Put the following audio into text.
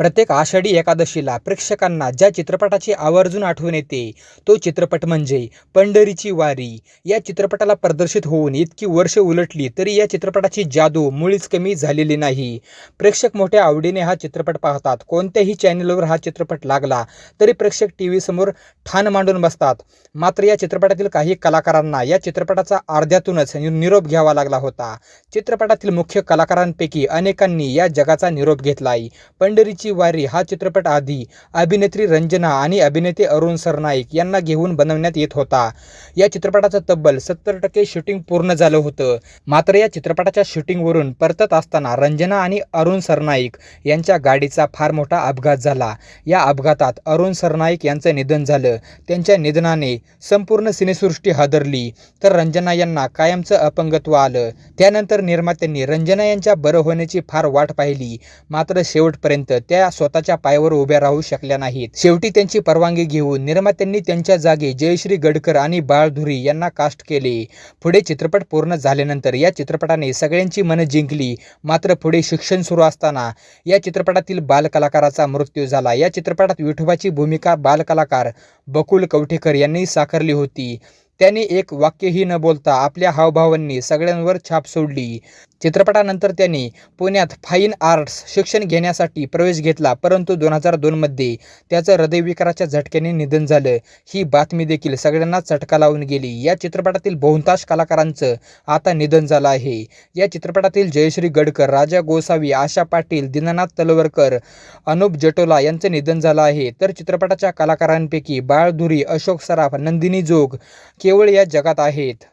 प्रत्येक आषाढी एकादशीला प्रेक्षकांना ज्या चित्रपटाची आवर्जून आठवण येते तो चित्रपट म्हणजे पंढरीची वारी. या चित्रपटाला प्रदर्शित होऊन इतकी वर्ष उलटली तरी या चित्रपटाची जादू मुळीच कमी झालेली नाही. प्रेक्षक मोठ्या आवडीने हा चित्रपट पाहतात. कोणत्याही चॅनलवर हा चित्रपट लागला तरी प्रेक्षक टी व्हीसमोर ठाण मांडून बसतात. मात्र या चित्रपटातील काही कलाकारांना या चित्रपटाचा अर्ध्यातूनच निरोप घ्यावा लागला होता. चित्रपटातील मुख्य कलाकारांपैकी अनेकांनी या जगाचा निरोप घेतलाय. पंढरीची वारी हा चित्रपट आधी अभिनेत्री रंजना आणि अभिनेते अरुण सरनाईक यांना घेऊन बनवण्यात येत होता. या चित्रपटाचं तब्बल सत्तर टक्के शूटिंग पूर्ण झालं होतं. मात्र या चित्रपटाच्या शूटिंगवरून परतत असताना रंजना आणि अरुण सरनाईक यांच्या गाडीचा फार मोठा अपघात झाला. या अपघातात अरुण सरनाईक यांचं निधन झालं. त्यांच्या निधनाने संपूर्ण सिनेसृष्टी हादरली. तर रंजना यांना कायमचं अपंगत्व आलं. त्यानंतर निर्मात्यांनी रंजना यांच्या बरं होण्याची फार वाट पाहिली. मात्र शेवटपर्यंत त्या त्या स्वतःच्या पायावर उभ्या राहू शकल्या नाहीत. शेवटी त्यांची परवानगी घेऊन निर्मात्यांनी त्यांच्या जागी जयश्री गडकर आणि बाळधुरी यांना कास्ट केले. पुढे चित्रपट पूर्ण झाल्यानंतर या चित्रपटाने सगळ्यांची मनं जिंकली. मात्र पुढे शिक्षण सुरू असताना या चित्रपटातील बालकलाकाराचा मृत्यू झाला. या चित्रपटात विठोबाची भूमिका बालकलाकार बकुल कवठेकर यांनी साकारली होती. त्यांनी एक वाक्यही न बोलता आपल्या हावभावांनी सगळ्यांवर छाप सोडली. चित्रपटानंतर त्यांनी पुण्यात फाईन आर्ट्स शिक्षण घेण्यासाठी प्रवेश घेतला परंतु दोन हजार दोनमध्ये त्याचं हृदयविकाराच्या झटक्याने निधन झालं. ही बातमी देखील सगळ्यांना चटका लावून गेली. या चित्रपटातील बहुतांश कलाकारांचं आता निधन झालं आहे. या चित्रपटातील जयश्री गडकर राजा गोसावी आशा पाटील दीनानाथ तलवरकर अनुप जटोला यांचं निधन झालं आहे. तर चित्रपटाच्या कलाकारांपैकी बाळधुरी अशोक सराफ नंदिनी जोग केवळ या जगात आहेत.